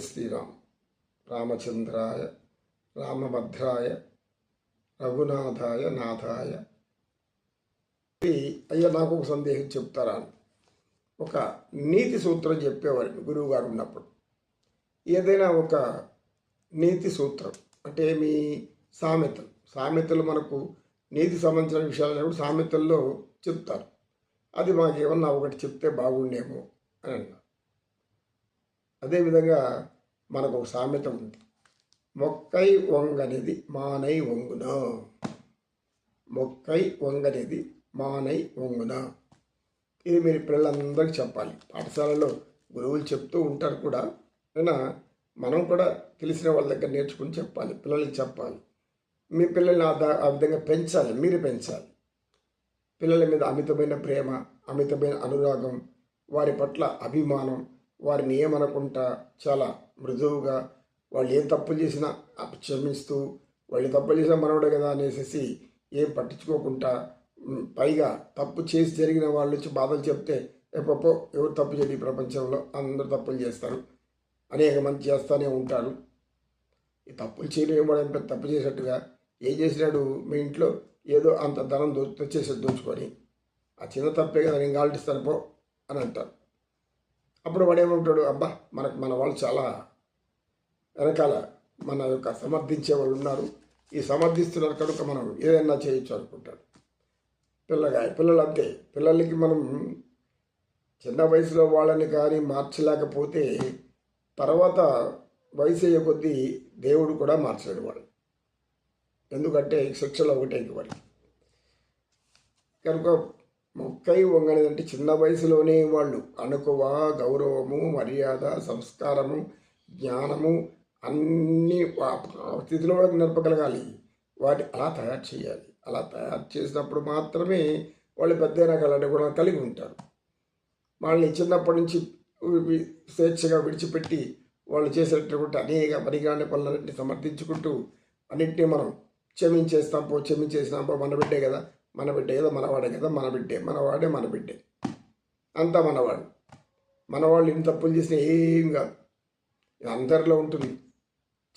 శ్రీరామ్ రామచంద్రాయ రామభద్రాయ రఘునాథాయ నాథాయ. అయ్యా నాకు ఒక సందేహం చెప్తారా? అని ఒక నీతి సూత్రం చెప్పేవారు గురువు గారు ఉన్నప్పుడు. ఏదైనా ఒక నీతి సూత్రం అంటే మీ సామెతలు. సామెతలు మనకు నీతి సంబంధించిన విషయాలు కూడా సామెతల్లో చెప్తారు. అది మాకు ఏమన్నా ఒకటి చెప్తే బాగుండేమో అని అన్నారు. అదేవిధంగా మనకు ఒక సామెత ఉంది. మొక్కై వంగనిది మానై వంగున. మొక్కై వంగనిది మానై వంగున. ఇది మీరు పిల్లలందరికీ చెప్పాలి. పాఠశాలలో గురువులు చెప్తూ ఉంటారు కూడా. అయినా మనం కూడా తెలిసిన వాళ్ళ దగ్గర నేర్చుకుని చెప్పాలి. పిల్లలకి చెప్పాలి. మీ పిల్లల్ని ఆ ఆ విధంగా పెంచాలి. మీరు పెంచాలి. పిల్లల మీద అమితమైన ప్రేమ అమితమైన అనురాగం వారి పట్ల అభిమానం వారిని ఏమనకుండా చాలా మృదువుగా వాళ్ళు ఏం తప్పులు చేసినా అపక్షమిస్తూ క్షమిస్తూ వాళ్ళు తప్పులు చేసినా మనవడే కదా అనేసి ఏం పట్టించుకోకుండా పైగా తప్పు చేసి జరిగిన వాళ్ళు వచ్చి బాధలు చెప్తే ఎప్పపో ఎవరు తప్పు చేయదు ఈ ప్రపంచంలో అందరూ తప్పులు చేస్తారు. అనేక మంది చేస్తూనే ఉంటారు. ఈ తప్పులు చేయలేని వాడు తప్పు చేసినట్టుగా ఏం చేసినాడు మీ ఇంట్లో ఏదో అంత ధనం దో తెచ్చేసి దోచుకొని ఆ చిన్న తప్పే కదా నేను గాలిస్తాను పో అని అంటారు. అప్పుడు వాడు ఏమంటాడు అబ్బా మనకు మన వాళ్ళు చాలా వెనకాల మన యొక్క సమర్థించే వాళ్ళు ఉన్నారు. ఈ సమర్థిస్తున్నారు కనుక మనం ఏదైనా చేయొచ్చు అనుకుంటాడు. పిల్లగా పిల్లలు అంతే పిల్లలకి మనం చిన్న వయసులో వాళ్ళని కానీ మార్చలేకపోతే తర్వాత వయసు అయ్యే కొద్దీ దేవుడు కూడా మార్చలేడు వాడు. ఎందుకంటే శిక్షలు ఒకటే వాడికి. కనుక మొక్కై వంగనిదంటే చిన్న వయసులోనే వాళ్ళు. అనుకువ గౌరవము మర్యాద సంస్కారము జ్ఞానము అన్నీ స్థితిలో వాళ్ళకి నేర్పగలగాలి. వాటి అలా తయారు చేయాలి. అలా తయారు చేసినప్పుడు మాత్రమే వాళ్ళు పెద్ద అలాంటి కూడా కలిగి ఉంటారు. వాళ్ళని చిన్నప్పటి నుంచి స్వేచ్ఛగా విడిచిపెట్టి వాళ్ళు చేసేటటువంటి అనేక పనికిరాని పనులన్నింటినీ సమర్థించుకుంటూ అన్నింటినీ మనం క్షమించేస్తాం పో క్షమించేసినాం పో మన బిడ్డే కదా. మన బిడ్డే ఏదో మనవాడే కదా మన బిడ్డే. మనవాడే మన బిడ్డే. అంతా మనవాడు. మనవాళ్ళు ఇన్ని తప్పులు చేసినా ఏం కాదు. అందరిలో ఉంటుంది.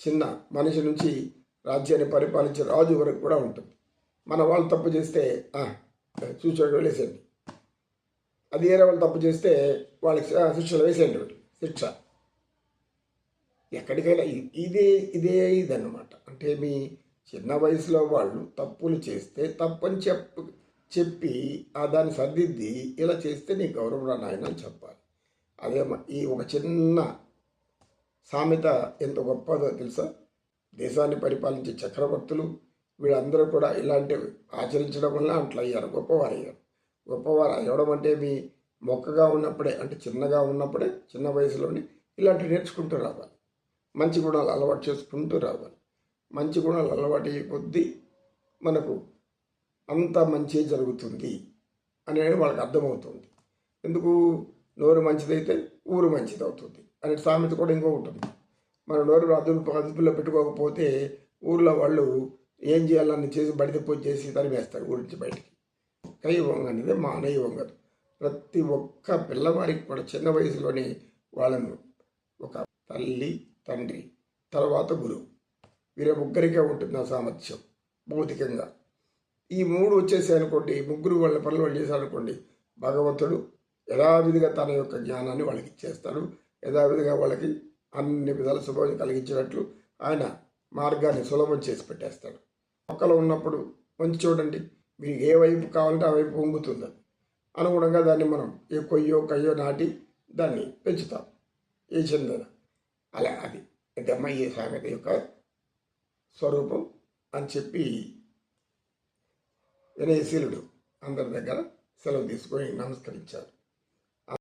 చిన్న మనిషి నుంచి రాజ్యాన్ని పరిపాలించే రాజు వరకు కూడా ఉంటుంది. మన వాళ్ళు తప్పు చేస్తే చూచోడు వేసేయండి. అది వేరే వాళ్ళు తప్పు చేస్తే వాళ్ళకి శిక్షలు వేసేయండి శిక్ష. ఎక్కడికైనా ఇదే ఇదే ఇదన్నమాట. అంటే మీ చిన్న వయసులో వాళ్ళు తప్పులు చేస్తే తప్పని చెప్పు చెప్పి ఆ దాన్ని సర్దిద్ది ఇలా చేస్తే నీ గౌరవం రా నాయన అని చెప్పాలి. అదే ఈ ఒక చిన్న సామెత ఎంత గొప్పదో తెలుసా? దేశాన్ని పరిపాలించే చక్రవర్తులు వీళ్ళందరూ కూడా ఇలాంటివి ఆచరించడం వల్ల అట్లా అయ్యారు గొప్పవారు అయ్యారు. గొప్పవారు అయ్యడం అంటే మీ మొక్కగా ఉన్నప్పుడే అంటే చిన్నగా ఉన్నప్పుడే చిన్న వయసులోనే ఇలాంటివి నేర్చుకుంటూ రావాలి. మంచి గుణాలు అలవాటు చేసుకుంటూ రావాలి. మంచి గుణాలు అలవాటు అయ్యే కొద్దీ మనకు అంత మంచి జరుగుతుంది అనేది వాళ్ళకి అర్థమవుతుంది. ఎందుకు? నోరు మంచిదైతే ఊరు మంచిది అవుతుంది అనే సామెత కూడా ఇంకో ఉంటుంది. మన నోరు అదుపు అదుపులో పెట్టుకోకపోతే ఊర్లో వాళ్ళు ఏం చేయాలని చేసి బడిదెప్పు చేసి తరిమేస్తారు ఊరి నుంచి బయటికి. కై వంగనిదే మానయ్య వంగదు ప్రతి ఒక్క పిల్లవాడికి కూడా చిన్న వయసులోనే వాళ్ళను ఒక తల్లి తండ్రి తర్వాత గురువు వీరే ముగ్గురికే ఉంటుంది ఆ సామర్థ్యం భౌతికంగా. ఈ మూడు వచ్చేసాయనుకోండి ముగ్గురు వాళ్ళ పనులు వాళ్ళు చేశారనుకోండి భగవంతుడు యథావిధిగా తన యొక్క జ్ఞానాన్ని వాళ్ళకి ఇచ్చేస్తాడు. యథావిధిగా వాళ్ళకి అన్ని విధాల శుభం కలిగించినట్లు ఆయన మార్గాన్ని సులభం చేసి పెట్టేస్తాడు. మొక్కలో ఉన్నప్పుడు మంచి చూడండి మీకు ఏ వైపు కావాలంటే ఆ వైపు పొంగుతుంది. అనుగుణంగా దాన్ని మనం ఏ కొయ్యో కయ్యో నాటి దాన్ని పెంచుతాం. ఏ చెందన. అలా అది. పెద్దమ్మ ఈ సామెత యొక్క స్వరూపం అని చెప్పి వినయశీలుడు అందరి దగ్గర సెలవు తీసుకొని నమస్కరించారు.